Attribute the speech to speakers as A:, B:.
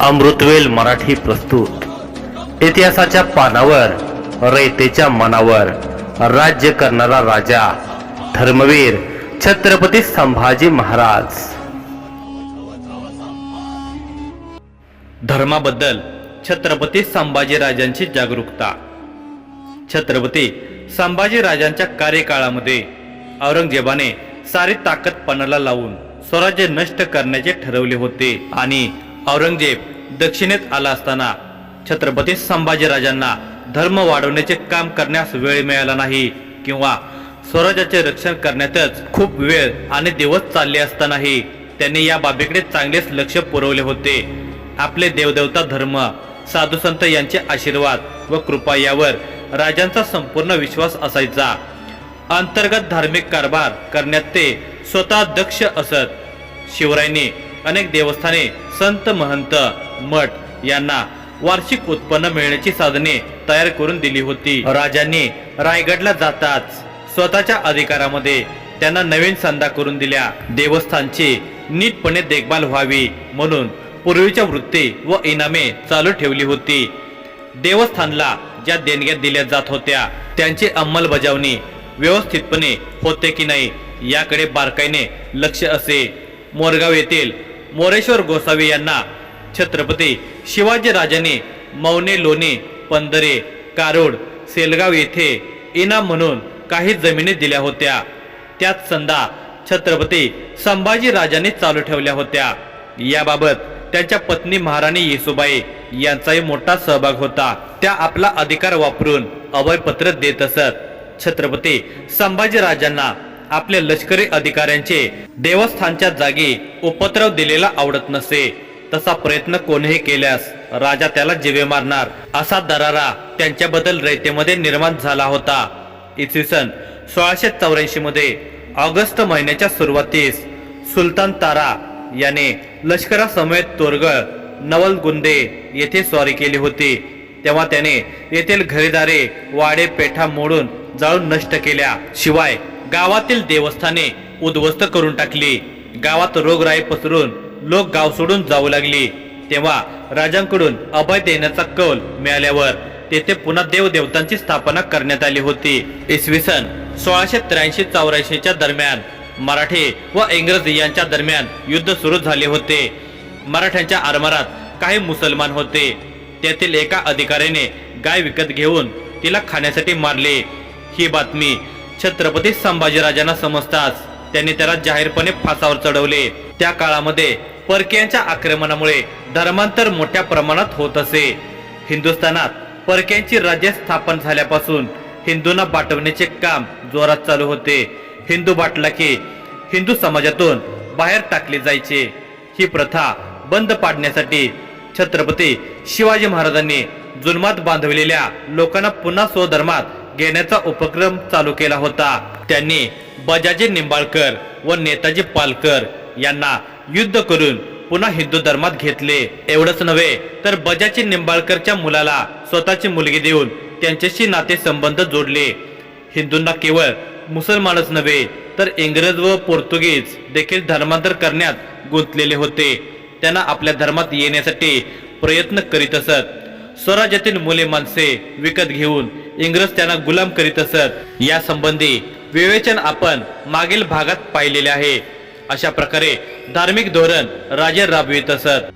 A: अमृतवेल मराठी प्रस्तुत. इतिहासाच्या पानावर रयतेच्या मनावर राज्य करणारा राजा धर्मवीर छत्रपती संभाजी महाराज. धर्माबद्दल छत्रपती संभाजीराजांची जागरूकता. छत्रपती संभाजीराजांच्या कार्यकाळामध्ये औरंगजेबाने सारी ताकद पणाला लावून स्वराज्य नष्ट करण्याचे ठरवले होते आणि औरंगजेब दक्षिणेत आला असताना छत्रपती संभाजीराजांना धर्म वाढवण्याचे काम करण्यास वेळ मिळाला नाही किंवा स्वराज्याचे रक्षण करण्यातच खूप वेळ आणि दिवस चालले असतानाही त्यांनी या बाबीकडे चांगलेच लक्ष पुरवले होते. आपले देवदेवता धर्म साधू संत यांचे आशीर्वाद व कृपा यावर राजांचा संपूर्ण विश्वास असायचा. अंतर्गत धार्मिक कारभार करण्यात ते स्वतः दक्ष असत. शिवरायांनी अनेक देवस्थाने संत महंत मठ यांना वार्षिक उत्पन्न मिळण्याची साधने तयार करून दिली होती. राजांनी रायगडला जाताच स्वतःच्या अधिकारामध्ये त्यांना नवीन संधा करून दिल्या. देवस्थानची नीटपणे देखभाल व्हावी म्हणून पूर्वीच्या वृत्ती व इनामे चालू ठेवली होती. देवस्थानला ज्या देणग्या दिल्या जात होत्या त्यांची अंमलबजावणी व्यवस्थितपणे होते की नाही याकडे बारकाईने लक्ष असे मोरगाव येथील मोरेश्वर गोसावी यांना छत्रपती शिवाजी राजाने मौने लोणे पंधरे कारोड सेलगाव येथे इनाम म्हणून काही जमिनी दिल्या होत्या. त्यात संधा छत्रपती संभाजीराजांनी चालू ठेवल्या होत्या. याबाबत त्यांच्या पत्नी महाराणी येसुबाई यांचाही मोठा सहभाग होता. त्या आपला अधिकार वापरून अभयपत्र देत असत. छत्रपती संभाजी राजांना आपल्या लष्करी अधिकाऱ्यांचे देवस्थानच्या जागी उपद्रव दिलेला आवडत नसे. तसा प्रयत्न कोणीही केल्यास राजा त्याला जिवे मारणार. असा दरारा त्यांच्याबद्दल रयतेमध्ये निर्माण झाला होता. इसवी सन सोळाशे चौऱ्याऐंशी मध्ये ऑगस्ट महिन्याच्या सुरुवातीस सुलतान तारा याने लष्करासमवेत तोरगळ नवलगुंदे येथे स्वारी केली होती. तेव्हा त्याने येथील घरेदारे वाडे पेठा मोडून जाळून नष्ट केल्या. शिवाय गावातील देवस्थाने उद्ध्वस्त करून टाकली. गावात रोगराई पसरून लोक गाव सोडून जाऊ लागली. तेव्हा राजांकडून अभय देण्याचा कौल मिळाल्यावर तेथे पुन्हा देवदेवतांची स्थापना करण्यात आली होती. इसवी सन सोळाशे त्र्याऐंशी चौऱ्याऐंशीच्या दरम्यान मराठी व इंग्रज यांच्या दरम्यान युद्ध सुरू झाले होते. मराठ्यांच्या आरमारात काही मुसलमान होते. त्यातील एका अधिकाऱ्याने गाय विकत घेऊन तिला खाण्यासाठी मारले. ही बातमी छत्रपती संभाजीराजांना समजताच त्यांनी त्याला जाहीरपणे फासावर चढवले. त्या काळामध्ये परक्यांच्या आक्रमणामुळे धर्मांतर मोठ्या प्रमाणात होत असे. हिंदुस्थानात परक्यांची राज्य स्थापन झाल्यापासून हिंदूंना बाटवण्याचे काम जोरात चालू होते. हिंदू बाटला की हिंदू समाजातून बाहेर टाकले जायचे. ही प्रथा बंद पाडण्यासाठी छत्रपती शिवाजी महाराजांनी जुलमात बांधविलेल्या लोकांना पुन्हा स्वधर्मात घेण्याचा उपक्रम चालू केला होता. त्यांनी बजाजी निंबाळकर व नेताजी पालकर यांना युद्ध करून पुन्हा हिंदू धर्मात घेतले. एवढंच नव्हे तर बजाजी निंबाळकरच्या मुलाला स्वतःची मुलगी देऊन त्यांच्याशी नाते संबंध जोडले. हिंदूंना केवळ मुसलमानच नव्हे तर इंग्रज व पोर्तुगीज देखील धर्मांतर करण्यात गुंतलेले होते. त्यांना आपल्या धर्मात येण्यासाठी प्रयत्न करीत असत. स्वराज्यातील मुले माणसे विकत घेऊन इंग्रज त्यांना गुलाम करीत असत. या संबंधी विवेचन आपण मागील भागात पाहिलेले आहे. अशा प्रकारे धार्मिक धोरण राजे राबवित असत.